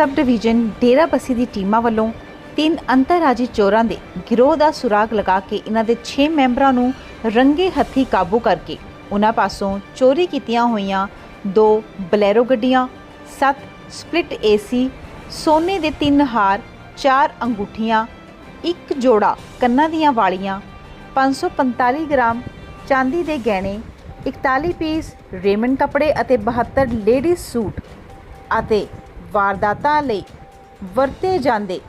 Sub division Derabassi ਦੀ ਟੀਮਾਂ ਵੱਲੋਂ ਤਿੰਨ ਅੰਤਰਰਾਜੀ ਚੋਰਾਂ ਦੇ ਗਿਰੋਹ ਦਾ ਸੁਰਾਗ ਲਗਾ ਕੇ ਇਹਨਾਂ ਦੇ 6 ਮੈਂਬਰਾਂ ਨੂੰ ਰੰਗੇ ਹੱਥੀ ਕਾਬੂ ਕਰਕੇ ਉਹਨਾਂ ਪਾਸੋਂ ਚੋਰੀ ਕੀਤੀਆਂ ਹੋਈਆਂ ਦੋ ਬਲੈਰੋ ਗੱਡੀਆਂ 7 ਸਪਲਿਟ ਏਸੀ, ਸੋਨੇ ਦੇ ਤਿੰਨ ਹਾਰ, ਚਾਰ ਅੰਗੂਠੀਆਂ, ਇੱਕ ਜੋੜਾ ਕੰਨਾਂ ਦੀਆਂ ਵਾਲੀਆਂ 545 ਗ੍ਰਾਮ ਚਾਂਦੀ ਦੇ ਗਹਿਣੇ 41 ਪੀਸ ਰੇਮਨ ਕੱਪੜੇ ਅਤੇ 72 ਲੇਡੀਜ਼ ਸੂਟ ਅਤੇ ਵਾਰਦਾਤਾਂ ਲਈ ਵਰਤੇ ਜਾਂਦੇ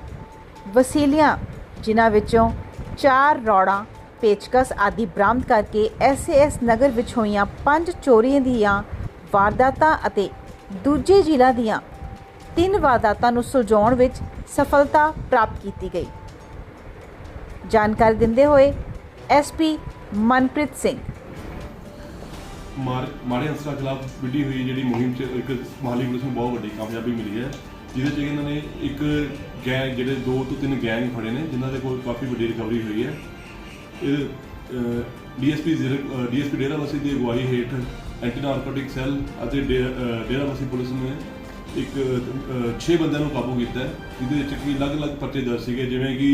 ਵਸੀਲਿਆਂ, ਜਿਨ੍ਹਾਂ ਵਿੱਚੋਂ ਚਾਰ ਰੌੜਾਂ, ਪੇਚਕਸ ਆਦਿ ਬਰਾਮਦ ਕਰਕੇ ਐਸਏਐਸ ਨਗਰ ਵਿੱਚ ਹੋਈਆਂ ਪੰਜ ਚੋਰੀਆਂ ਦੀਆਂ ਵਾਰਦਾਤਾਂ ਅਤੇ ਦੂਜੇ ਜ਼ਿਲ੍ਹਾ ਦੀਆਂ ਤਿੰਨ ਵਾਰਦਾਤਾਂ ਨੂੰ ਸੁਲਝਾਉਣ ਵਿੱਚ ਸਫਲਤਾ ਪ੍ਰਾਪਤ ਕੀਤੀ ਗਈ। ਜਾਣਕਾਰੀ ਦਿੰਦੇ ਹੋਏ ਐਸਪੀ ਮਨਪ੍ਰੀਤ ਸਿੰਘ ਮਾੜੇ ਅਨਸਰਾਂ ਖਿਲਾਫ ਵਿੱਢੀ ਹੋਈ ਜਿਹੜੀ ਮੁਹਿੰਮ 'ਚ ਇੱਕ ਮਹਾਲੀ ਪੁਲਿਸ ਨੂੰ ਬਹੁਤ ਵੱਡੀ ਕਾਮਯਾਬੀ ਮਿਲੀ ਹੈ ਜਿਹਦੇ 'ਚ ਇਹਨਾਂ ਨੇ ਇੱਕ ਗੈਂਗ ਜਿਹੜੇ ਦੋ ਤੋਂ ਤਿੰਨ ਗੈਂਗ ਫੜੇ ਨੇ ਜਿਨ੍ਹਾਂ ਦੇ ਕੋਲ ਕਾਫੀ ਵੱਡੀ ਰਿਕਵਰੀ ਹੋਈ ਹੈ। ਇਹ ਡੀਐਸਪੀ ਡੀਐਸਪੀ ਡੇਰਾਬੱਸੀ ਦੀ ਅਗਵਾਈ ਹੇਠ ਐਂਟੀ ਨਾਰਕੋਟਿਕ ਸੈੱਲ ਅਤੇ ਡੇ- ਅਹ, ਡੇਰਾਬੱਸੀ ਪੁਲਿਸ ਨੇ ਇੱਕ 6 ਬੰਦਿਆਂ ਨੂੰ ਕਾਬੂ ਕੀਤਾ ਜਿਹਦੇ ਵਿੱਚ ਕਿ ਅਲੱਗ-ਅਲੱਗ ਪਰਚੇ ਦਰਜ ਸੀਗੇ ਜਿਵੇਂ ਕਿ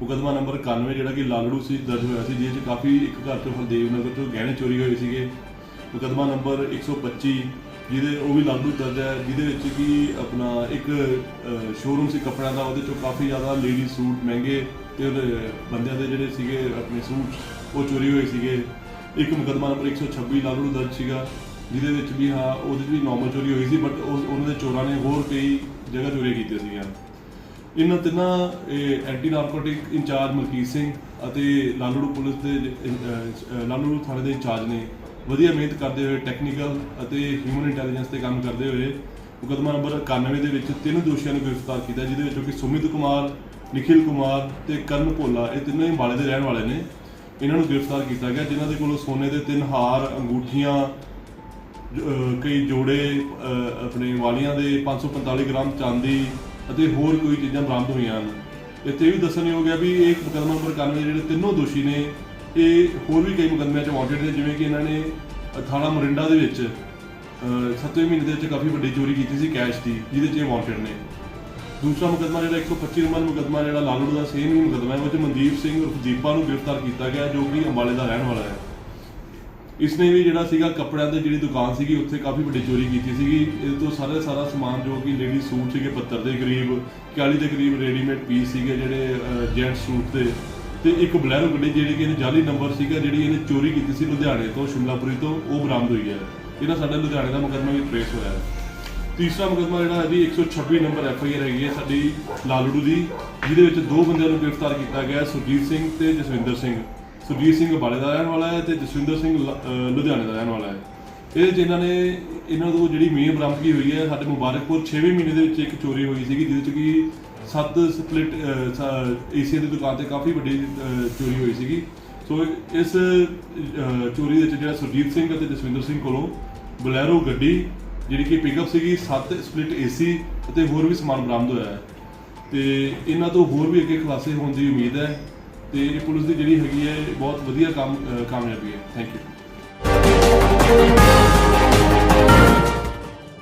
ਮੁਕੱਦਮਾ ਨੰਬਰ 91 ਜਿਹੜਾ ਕਿ ਲਾਲੜੂ ਸੀ ਦਰਜ ਹੋਇਆ ਸੀ ਜਿਹਦੇ 'ਚ ਕਾਫੀ ਇੱਕ ਘਰ ਤੋਂ ਹਰਦੇਵ ਨਗਰ ਤੋਂ ਗਹਿਣੇ ਚੋਰੀ ਹੋਏ ਸੀਗੇ। ਮੁਕੱਦਮਾ ਨੰਬਰ 125 ਜਿਹਦੇ ਉਹ ਵੀ ਲਾਗੂ ਦਰਜ ਹੈ ਜਿਹਦੇ ਵਿੱਚ ਕਿ ਆਪਣਾ ਇੱਕ ਸ਼ੋਰੂਮ ਸੀ ਕੱਪੜਿਆਂ ਦਾ ਉਹਦੇ ਚੋਂ ਕਾਫੀ ਜ਼ਿਆਦਾ ਲੇਡੀ ਸੂਟ ਮਹਿੰਗੇ ਤੇ ਬੰਦਿਆਂ ਦੇ ਜਿਹੜੇ ਸੀਗੇ ਆਪਣੇ ਸੂਟ ਉਹ ਚੋਰੀ ਹੋਏ ਸੀਗੇ। ਇੱਕ ਮੁਕੱਦਮਾ ਨੰਬਰ 126 ਲਾਗੂ ਦਰਜ ਸੀਗਾ ਜਿਹਦੇ ਵਿੱਚ ਵੀ ਹਾਂ ਉਹਦੇ 'ਚ ਵੀ ਨਾਰਮਲ ਚੋਰੀ ਹੋਈ ਸੀ ਬਟ ਉਹਨਾਂ ਦੇ ਚੋਰਾਂ ਨੇ ਹੋਰ ਕਈ ਜਗ੍ਹਾ ਚੋਰੀ ਕੀਤੀਆਂ ਸੀਗੀਆਂ। ਇਹਨਾਂ ਤਿੰਨਾਂ ਇਹ anti narcotic incharge Malkit Singh ਅਤੇ ਲਾਲੜੂ ਪੁਲਿਸ ਦੇ ਅਹ, ਲਾਲੜੂ ਥਾਣੇ ਦੇ ਇੰਚਾਰਜ ਨੇ। ਵਧੀਆ ਮਿਹਨਤ ਕਰਦੇ ਹੋਏ ਟੈਕਨੀਕਲ ਅਤੇ ਹਿਊਮਨ ਇੰਟੈਲੀਜੈਂਸ ਤੇ ਕੰਮ ਕਰਦੇ ਹੋਏ, ਮੁਕੱਦਮਾ ਨੰਬਰ 91 ਦੇ ਵਿੱਚ ਤਿੰਨ ਦੋਸ਼ੀਆਂ ਨੂੰ ਗ੍ਰਿਫਤਾਰ ਕੀਤਾ, ਜਿਹਦੇ ਵਿੱਚੋਂ ਕਿ ਸੁਮਿਤ ਕੁਮਾਰ ਨਿਖਿਲ ਕੁਮਾਰ ਤੇ ਕਰਨ ਭੋਲਾ, ਇਹ ਤਿੰਨੋਂ ਹੀ ਅੰਬਾਲੇ ਦੇ ਰਹਿਣ ਵਾਲੇ ਨੇ। ਇਹਨਾਂ ਨੂੰ ਗ੍ਰਿਫਤਾਰ ਕੀਤਾ ਗਿਆ, ਜਿਨ੍ਹਾਂ ਦੇ ਕੋਲੋਂ ਸੋਨੇ ਦੇ ਤਿੰਨ ਹਾਰ, ਅੰਗੂਠੀਆਂ ਕਈ ਜੋੜੇ ਆਪਣੇ ਵਾਲੀਆਂ ਦੇ 545 ਗ੍ਰਾਮ ਚਾਂਦੀ ਅਤੇ ਹੋਰ ਕੋਈ ਚੀਜ਼ਾਂ ਬਰਾਮਦ ਹੋਈਆਂ ਹਨ। ਇੱਥੇ ਇਹ ਵੀ ਦੱਸਣਯੋਗ ਹੈ ਵੀ ਇਹ ਮੁਕੱਦਮਾ ਨੰਬਰ 91 ਦੇ ਜਿਹੜੇ ਤਿੰਨੋਂ ਦੋਸ਼ੀ ਨੇ ਇਹ ਹੋਰ ਵੀ ਕਈ ਮੁਕੱਦਮਿਆਂ 'ਚ ਵਾਂਟਡ ਨੇ, ਜਿਵੇਂ ਕਿ ਇਹਨਾਂ ਨੇ ਥਾਣਾ ਮੋਰਿੰਡਾ ਦੇ ਵਿੱਚ, ਅਹ, ਸੱਤਵੇਂ ਮਹੀਨੇ ਦੇ ਵਿੱਚ ਕਾਫੀ ਵੱਡੀ ਚੋਰੀ ਕੀਤੀ ਸੀ ਕੈਸ਼ ਦੀ, ਜਿਹਦੇ 'ਚ ਇਹ ਵਾਂਟਡ ਨੇ। ਦੂਸਰਾ ਮੁਕੱਦਮਾ ਜਿਹੜਾ 125 ਨੰਬਰ ਮੁਕੱਦਮਾ ਜਿਹੜਾ ਲਾਲੂ ਦਾ ਸੇਮ ਹੀ ਮੁਕੱਦਮਾ ਹੈ, ਵਿੱਚ ਮਨਦੀਪ ਸਿੰਘ ਉਰਫ ਦੀਪਾ ਨੂੰ ਗ੍ਰਿਫਤਾਰ ਕੀਤਾ ਗਿਆ, ਜੋ ਕਿ ਅੰਬਾਲੇ ਦਾ ਰਹਿਣ ਵਾਲਾ ਹੈ। ਇਸਨੇ ਵੀ ਜਿਹੜਾ ਸੀਗਾ ਕੱਪੜਿਆਂ ਦੀ ਜਿਹੜੀ ਦੁਕਾਨ ਸੀਗੀ, ਉੱਥੇ ਕਾਫੀ ਵੱਡੀ ਚੋਰੀ ਕੀਤੀ ਸੀਗੀ। ਇਹਦੇ ਤੋਂ ਸਾਰੇ ਸਾਰਾ ਸਮਾਨ ਜੋ ਕਿ ਲੇਡੀ ਸੂਟ ਸੀਗੇ 72 ਦੇ ਕਰੀਬ 40 ਦੇ ਕਰੀਬ ਰੈਡੀਮੇਡ ਪੀਸ ਸੀਗੇ, ਜਿਹੜੇ ਜੈਂਟ ਸੂਟ ਦੇ ਤੇ ਇੱਕ ਬਲੈਰੋ ਗੱਡੀ ਜਿਹੜੀ ਕਿ ਇਹਨੇ ਜਾਲੀ ਨੰਬਰ ਸੀਗਾ, ਜਿਹੜੀ ਇਹਨੇ ਚੋਰੀ ਕੀਤੀ ਸੀ ਲੁਧਿਆਣੇ ਤੋਂ, ਸ਼ਿਮਲਾਪੁਰੀ ਤੋਂ, ਉਹ ਬਰਾਮਦ ਹੋਈ ਹੈ। ਇਹਦਾ ਸਾਡਾ ਲੁਧਿਆਣੇ ਦਾ ਮੁਕੱਦਮਾ ਵੀ ਟ੍ਰੇਸ ਹੋਇਆ ਹੈ। ਤੀਸਰਾ ਮੁਕੱਦਮਾ ਜਿਹੜਾ ਹੈ ਜੀ 126 ਨੰਬਰ ਐਫ ਆਈ ਆਰ ਹੈਗੀ ਹੈ ਸਾਡੀ ਲਾਲੜੂ ਦੀ, ਜਿਹਦੇ ਵਿੱਚ ਦੋ ਬੰਦਿਆਂ ਨੂੰ ਗ੍ਰਿਫਤਾਰ ਕੀਤਾ ਗਿਆ ਸੁਰਜੀਤ ਸਿੰਘ ਤੇ ਜਸਵਿੰਦਰ ਸਿੰਘ। ਸੁਰਜੀਤ ਸਿੰਘ ਬਾਲੇ ਦਾ ਰਹਿਣ ਵਾਲਾ ਹੈ ਤੇ ਜਸਵਿੰਦਰ ਸਿੰਘ ਲੁਧਿਆਣੇ ਦਾ ਰਹਿਣ ਵਾਲਾ ਹੈ। ਇਹਦੇ 'ਚ ਇਹਨਾਂ ਨੇ ਇਹਨਾਂ ਤੋਂ ਜਿਹੜੀ ਮੇਨ ਬਰਾਮਦਗੀ ਹੋਈ ਹੈ ਸਾਡੇ ਮੁਬਾਰਕਪੁਰ 6ਵੇਂ ਮਹੀਨੇ ਦੇ ਵਿੱਚ ਇੱਕ ਚੋਰੀ ਹੋਈ ਸੀਗੀ ਜਿਹਦੇ 'ਚ ਕਿ ਸੱਤ ਸਪਲਿਟ ਏਸੀਆ ਦੀ ਦੁਕਾਨ ਤੇ ਕਾਫੀ ਵੱਡੀ ਅਹ, ਚੋਰੀ ਹੋਈ ਸੀਗੀ। ਸੋ ਇਸ ਅਹ, ਚੋਰੀ ਦੇ ਵਿੱਚ ਜਿਹੜਾ ਸੁਰਜੀਤ ਸਿੰਘ ਅਤੇ ਜਸਵਿੰਦਰ ਸਿੰਘ ਕੋਲੋਂ ਬਲੈਰੋ ਗੱਡੀ ਜਿਹੜੀ ਕਿ ਪਿਕਅਪ ਸੀਗੀ ਸੱਤ ਸਪਲਿਟ ਏਸੀ ਅਤੇ ਹੋਰ ਵੀ ਸਮਾਨ ਬਰਾਮਦ ਹੋਇਆ ਹੈ। ਤੇ ਇਹਨਾਂ ਤੋਂ ਹੋਰ ਵੀ ਅੱਗੇ ਖੁਲਾਸੇ ਹੋਣ ਦੀ ਉਮੀਦ ਹੈ ਤੇ ਇਹ ਪੁਲਿਸ ਦੀ ਜਿਹੜੀ ਹੈਗੀ ਹੈ ਬਹੁਤ ਵਧੀਆ ਕੰਮ ਅਹ, ਕਾਮਯਾਬੀ ਹੈ। Thank you